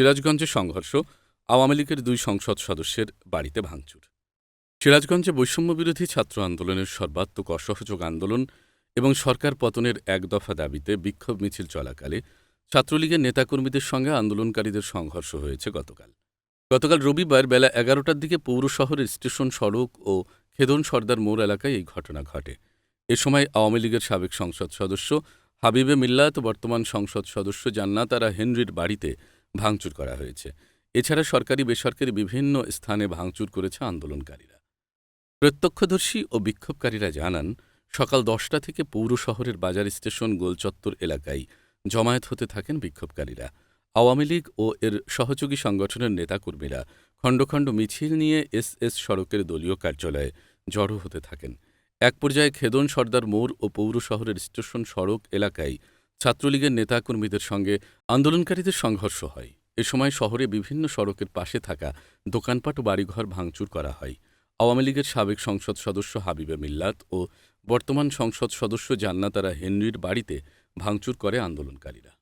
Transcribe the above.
সিরাজগঞ্জে সংঘর্ষ, আওয়ামী লীগের দুই সংসদ সদস্যের বাড়িতে ভাঙচুর। সিরাজগঞ্জে বৈষম্যবিরোধী ছাত্র আন্দোলনের সর্বাত্মক অসহযোগ আন্দোলন এবং সরকার পতনের এক দফা দাবিতে বিক্ষোভ মিছিল চলাকালে ছাত্রলীগের নেতাকর্মীদের সঙ্গে আন্দোলনকারীদের সংঘর্ষ হয়েছে গতকাল। গতকাল রবিবার বেলা এগারোটার দিকে পৌর শহরের স্টেশন সড়ক ও খেদন সর্দার মোড় এলাকায় এই ঘটনা ঘটে। এ সময় আওয়ামী লীগের সাবেক সংসদ সদস্য হাবিবে মিল্লাত, বর্তমান সংসদ সদস্য জান্নাতারা হেনরির বাড়িতে ভাঙচুর করা হয়েছে। এছাড়া সরকারি, বেসরকারি বিভিন্ন স্থানে ভাঙচুর করেছে আন্দোলনকারীরা। প্রত্যক্ষদর্শী ও বিক্ষোভকারীরা জানান, সকাল দশটা থেকে পৌর শহরের বাজার স্টেশন গোলচত্বর এলাকায় জমায়েত হতে থাকেন বিক্ষোভকারীরা। আওয়ামী লীগ ও এর সহযোগী সংগঠনের নেতাকর্মীরা খণ্ড খণ্ড মিছিল নিয়ে এস এস সড়কের দলীয় কার্যালয়ে জড়ো হতে থাকেন। এক পর্যায়ে খেদন সর্দার মোড় ও পৌর শহরের স্টেশন সড়ক এলাকায় ছাত্রলীগের নেতাকর্মীদের সঙ্গে আন্দোলনকারীদের সংঘর্ষ হয়। এ সময় শহরে বিভিন্ন সড়কের পাশে থাকা দোকানপাট ও বাড়িঘর ভাঙচুর করা হয়। আওয়ামী লীগের সাবেক সংসদ সদস্য হাবিবে মিল্লাত ও বর্তমান সংসদ সদস্য জান্নাতারা হেনরির বাড়িতে ভাঙচুর করে আন্দোলনকারীরা।